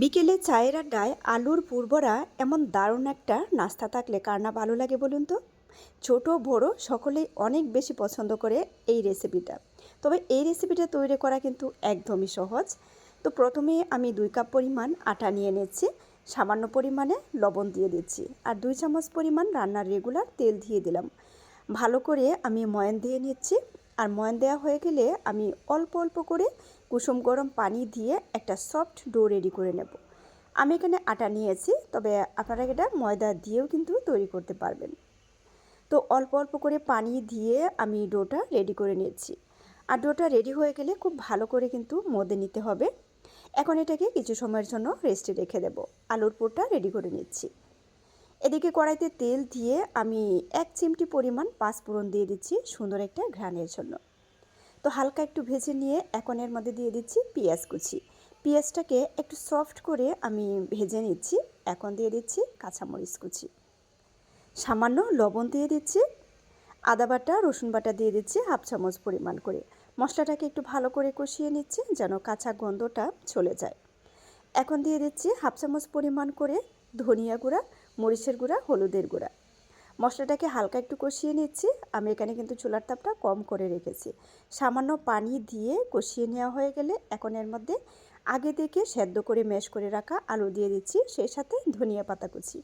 বিকেলে চায়ের আড্ডায় আলুর পূর্বরা এমন দারুণ একটা নাস্তা থাকলে কার না ভালো লাগে বলুন তো? ছোট বড় সকলেই অনেক বেশি পছন্দ করে এই রেসিপিটা তবে এই রেসিপিটা তৈরি করা কিন্তু একদমই সহজ। তো প্রথমে আমি দুই কাপ পরিমাণ আটা নিয়ে নিচ্ছি, সামান্য পরিমাণে লবণ দিয়ে দিচ্ছি আর দুই চামচ পরিমাণ রান্নার রেগুলার তেল দিয়ে দিলাম। ভালো করে আমি ময়ান দিয়ে নিচ্ছি। আর ময়ান দেওয়া হয়ে গেলে আমি অল্প অল্প করে কুসুম গরম পানি দিয়ে একটা সফট ডো রেডি করে নেব। আমি এখানে আটা নিয়েছি, তবে আপনারা এটা ময়দা দিয়েও কিন্তু তৈরি করতে পারবেন। তো অল্প অল্প করে পানি দিয়ে আমি ডোটা রেডি করে নিয়েছি। আর ডোটা রেডি হয়ে গেলে খুব ভালো করে কিন্তু মদে নিতে হবে। এখন এটাকে কিছু সময়ের জন্য রেস্টে রেখে দেব। আলুর পুরটা রেডি করে নিচ্ছি। এদিকে কড়াইতে তেল দিয়ে আমি এক চিমটি পরিমাণ পাঁচফোড়ন দিয়ে দিচ্ছি সুন্দর একটা ঘ্রাণের জন্য। তো হালকা একটু ভেজে নিয়ে এখন এর মধ্যে দিয়ে দিচ্ছি পেঁয়াজ কুচি। পেঁয়াজটাকে একটু সফট করে আমি ভেজে নিচ্ছি। এখন দিয়ে দিচ্ছি কাঁচামরিচ কুচি। সামান্য লবণ দিয়ে দিচ্ছি। আদা বাটা, রসুন বাটা দিয়ে দিচ্ছি হাফ চামচ পরিমাণ করে। মশলাটাকে একটু ভালো করে কষিয়ে নিচ্ছি যেন কাঁচা গন্ধটা চলে যায়। এখন দিয়ে দিচ্ছি হাফ চামচ পরিমাণ করে ধনিয়া গুঁড়া মরিচের গুঁড়া, হলুদের গুঁড়া। মশলাটাকে হালকা একটু কষিয়ে নিচ্ছি। আমি এখানে কিন্তু চুলার তাপটা কম করে রেখেছি। সামান্য পানি দিয়ে কষিয়ে নেওয়া হয়ে গেলে এখন এর মধ্যে আগে থেকে সেদ্ধ করে ম্যাশ করে রাখা আলু দিয়ে দিচ্ছি, সেই সাথে ধনিয়া পাতা কুচি।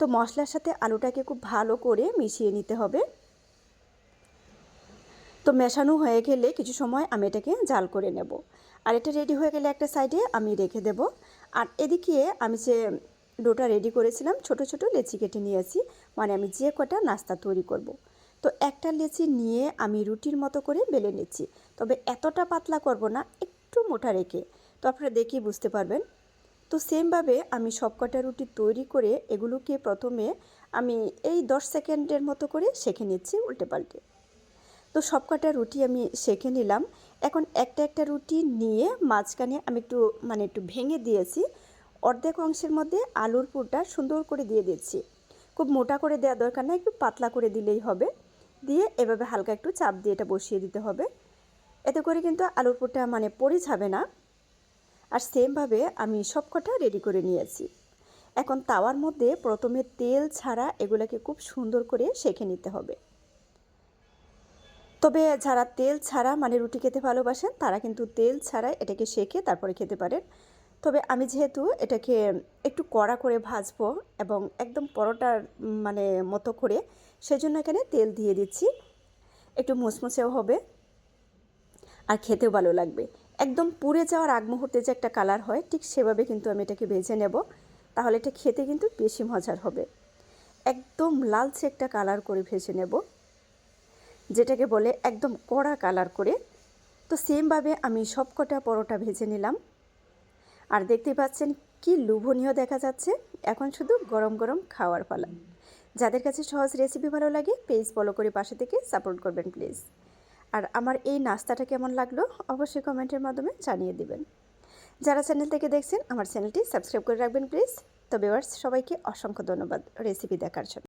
তো মশলার সাথে আলুটাকে খুব ভালো করে মিশিয়ে নিতে হবে। তো মেশানো হয়ে গেলে কিছু সময় আমি এটাকে জাল করে নেব। আর এটা রেডি হয়ে গেলে একটা সাইডে আমি রেখে দেব। আর এদিকে আমি যে ডোটা রেডি করেছিলাম, ছোট ছোট লেচি কেটে নিয়েছি মানে আমি যে কটা নাস্তা তৈরি করব। তো একটা লেচি নিয়ে আমি রুটির মতো করে বেলে নিচ্ছি। তবে এতটা পাতলা করব না, একটু মোটা রেখে। তো আপনারা দেখেই বুঝতে পারবেন। তো সেমভাবে আমি সব কটা রুটি তৈরি করে এগুলোকে প্রথমে আমি এই দশ সেকেন্ডের মতো করে শেখে নিচ্ছি উল্টে পাল্টে। তো সব কটা রুটি আমি শেখে নিলাম। এখন একটা একটা রুটি নিয়ে মাঝখানে আমি একটু মানে একটু ভেঙে দিয়েছি। অর্ধেক অংশের মধ্যে আলুর পুরটা সুন্দর করে দিয়ে দিচ্ছি। খুব মোটা করে দেওয়া দরকার না, একটু পাতলা করে দিলেই হবে। দিয়ে এভাবে হালকা একটু চাপ দিয়ে এটা বসিয়ে দিতে হবে। এতে করে কিন্তু আলুর পুরটা মানে পড়ে যাবে না। আর সেমভাবে আমি সব কটা রেডি করে নিয়েছি। এখন তাওয়ার মধ্যে প্রথমে তেল ছাড়া এগুলোকে খুব সুন্দর করে সেঁকে নিতে হবে। তবে যারা তেল ছাড়া মানে রুটি খেতে ভালোবাসেন, তারা কিন্তু তেল ছাড়া এটাকে শেখে তারপরে খেতে পারেন। তবে আমি যেহেতু এটাকে একটু কড়া করে ভাজবো এবং একদম পরোটার মানে মতো করে, সেজন্য এখানে তেল দিয়ে দিচ্ছি। একটু মুচমুচেও হবে আর খেতেও ভালো লাগবে। একদম পুড়ে যাওয়ার আগ মুহূর্তে যে একটা কালার হয়, ঠিক সেভাবে কিন্তু আমি এটাকে ভেজে নেব। তাহলে এটা খেতে কিন্তু বেশি মজার হবে। একদম লালচে একটা কালার করে ভেজে নেব, যেটাকে বলে একদম কড়া কালার করে। তো সেমভাবে আমি সব কটা পরোটা ভেজে নিলাম। আর দেখতে পাচ্ছেন কি লোভনীয় দেখা যাচ্ছে। এখন শুধু গরম গরম খাওয়ার পালা। যাদের কাছে সহজ রেসিপি ভালো লাগে পেজ ফলো করে পাশে থেকে সাপোর্ট করবেন প্লিজ আর আমার এই নাস্তাটা কেমন লাগল, অবশ্যই কমেন্টের মাধ্যমে জানিয়ে দিবেন। যারা চ্যানেল থেকে দেখছেন, আমার চ্যানেলটি সাবস্ক্রাইব করে রাখবেন প্লিজ তবে সবাইকে অসংখ্য ধন্যবাদ রেসিপি দেখার জন্য।